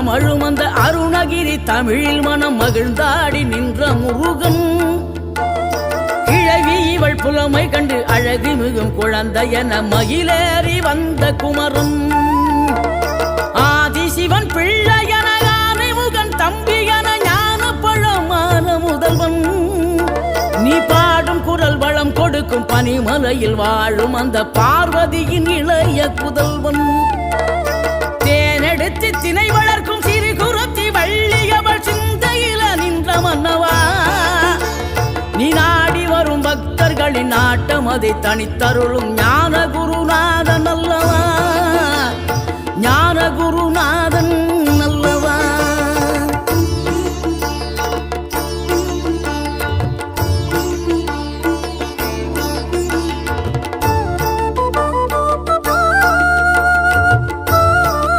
தமழும் அந்த அருணகிரி தமிழில் மனம் மகிழ்ந்தாடி நின்ற முருகன். கிழவி இவள் புலமை கண்டு அழகு மிகும் குழந்தை என மகிழேறி வந்த குமரன். ஆதிசிவன் பிள்ளையன முகன் தம்பியன ஞான பழமான முதல்வன். நீ பாடும் குரல் வளம் கொடுக்கும் பனிமலையில் வாழும் அந்த பார்வதியின் இளைய புதல்வன். தேனெடுத்து தினை வளர்க்கும் பக்தர்களின் நாட்டம் அதை தனித்தருளும் ஞான குருநாதன் அல்லவா? ஞான குருநாதன்